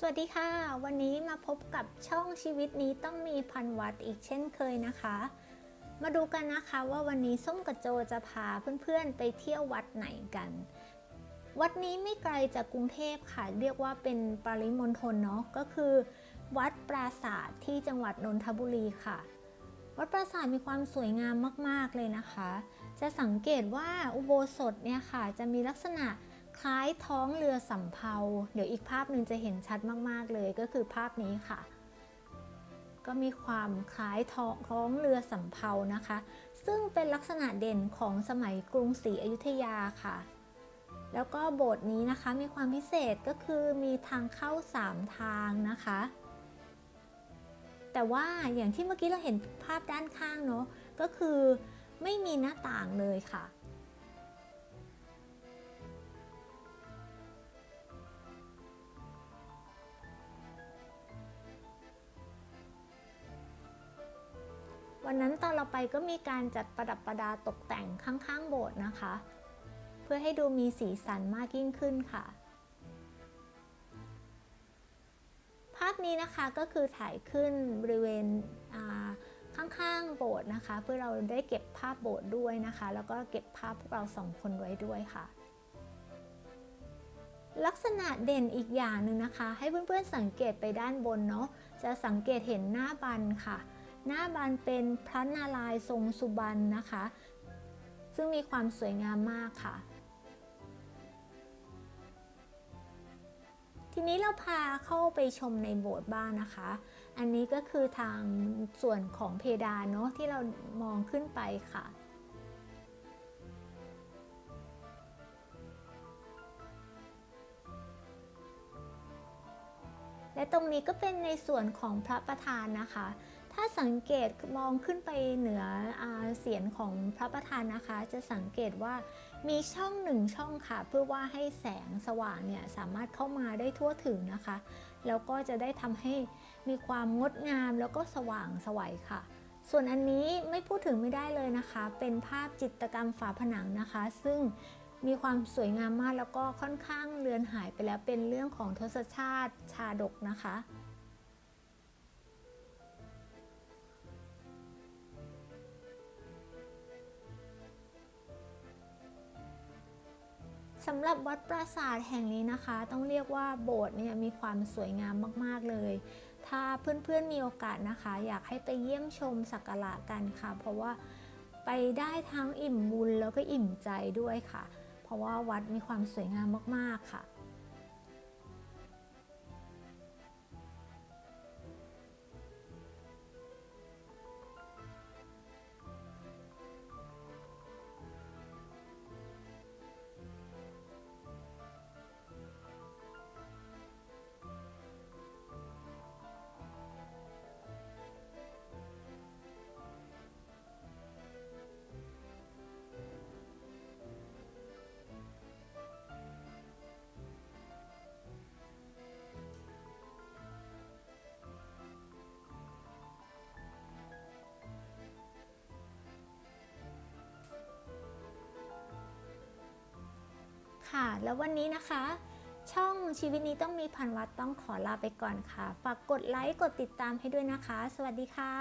สวัสดีค่ะ วันนี้มาพบกับช่องชีวิตนี้ต้องมีพันวัตอีกเช่นเคยนะคะ มาดูกันนะคะว่าวันนี้ส้มกับโจจะพาเพื่อนๆไปเที่ยววัดไหนกัน วัดนี้ไม่ไกลจากกรุงเทพค่ะ เรียกว่าเป็นปริมณฑลเนาะก็คือ วัดปราสาทที่จังหวัดนนทบุรีค่ะ วัดปราสาทมีความสวยงามมากๆเลยนะคะ จะสังเกตว่าอุโบสถเนี่ยค่ะจะมีลักษณะ คล้ายท้องเรือสำเภา เดี๋ยวอีกภาพหนึ่งจะเห็นชัดมาก ๆ เลยก็คือภาพนี้ค่ะ ก็มีความคล้ายท้องท้องเรือสำเภานะคะ ซึ่งเป็นลักษณะเด่นของสมัยกรุงศรีอยุธยาค่ะ แล้วก็โบสถ์นี้นะคะมีความพิเศษก็คือมีทางเข้า 3 ทางนะคะ แต่ว่าอย่างที่เมื่อกี้เราเห็นภาพด้านข้างเนาะก็คือไม่มีหน้าต่างเลยค่ะ วันนั้นตอนเราไปก็มีการจัดประดับประดาตกแต่งข้างๆ โบสถ์นะคะ เพื่อให้ดูมีสีสันมากยิ่งขึ้นค่ะ ภาพนี้นะคะก็คือถ่ายขึ้นบริเวณข้างๆ โบสถ์นะคะ เพื่อเราได้เก็บภาพโบสถ์ด้วยนะคะ แล้วก็เก็บภาพพวกเราสองคนไว้ด้วยค่ะลักษณะเด่นอีกอย่างหนึ่งนะคะ ให้เพื่อนๆสังเกตไปด้านบนเนาะจะสังเกตเห็นหน้าบันค่ะ หน้าบันเป็นพระนารายณ์ทรงสุบรรณนะคะ ซึ่งมีความสวยงามมากค่ะ ทีนี้เราพาเข้าไปชมในโบสถ์บ้างนะคะ อันนี้ก็คือทางส่วนของเพดานเนาะที่เรามองขึ้นไปค่ะและตรงนี้ก็เป็นในส่วนของพระประธานนะคะ ถ้าสังเกตมองขึ้นไปเหนืออาเสียนของพระประธานนะคะ จะสังเกตว่ามีช่องหนึ่งช่องค่ะ เพื่อว่าให้แสงสว่างเนี่ยสามารถเข้ามาได้ทั่วถึงนะคะ แล้วก็จะได้ทำให้มีความงดงามแล้วก็สว่างสวัยค่ะส่วนอันนี้ไม่พูดถึงไม่ได้เลยนะคะ เป็นภาพจิตรกรรมฝาผนังนะคะ ซึ่งมีความสวยงามมากแล้วก็ค่อนข้างเลือนหายไปแล้วเป็นเรื่องของทศชาติชาดกนะคะ สำหรับวัดปราสาทแห่งนี้นะคะ ต้องเรียกว่าโบสถ์เนี่ยมีความสวยงามมากๆเลย ถ้าเพื่อนๆมีโอกาสนะคะ อยากให้ไปเยี่ยมชมสักการะกันค่ะ เพราะว่าไปได้ทั้งอิ่มบุญแล้วก็อิ่มใจด้วยค่ะ เพราะว่าวัดมีความสวยงามมากๆค่ะ ค่ะ แล้ววันนี้นะคะ ช่องชีวิตนี้ต้องมีพันวัดต้องขอลาไปก่อนค่ะ ฝากกดไลค์ กดติดตามให้ด้วยนะคะ สวัสดีค่ะ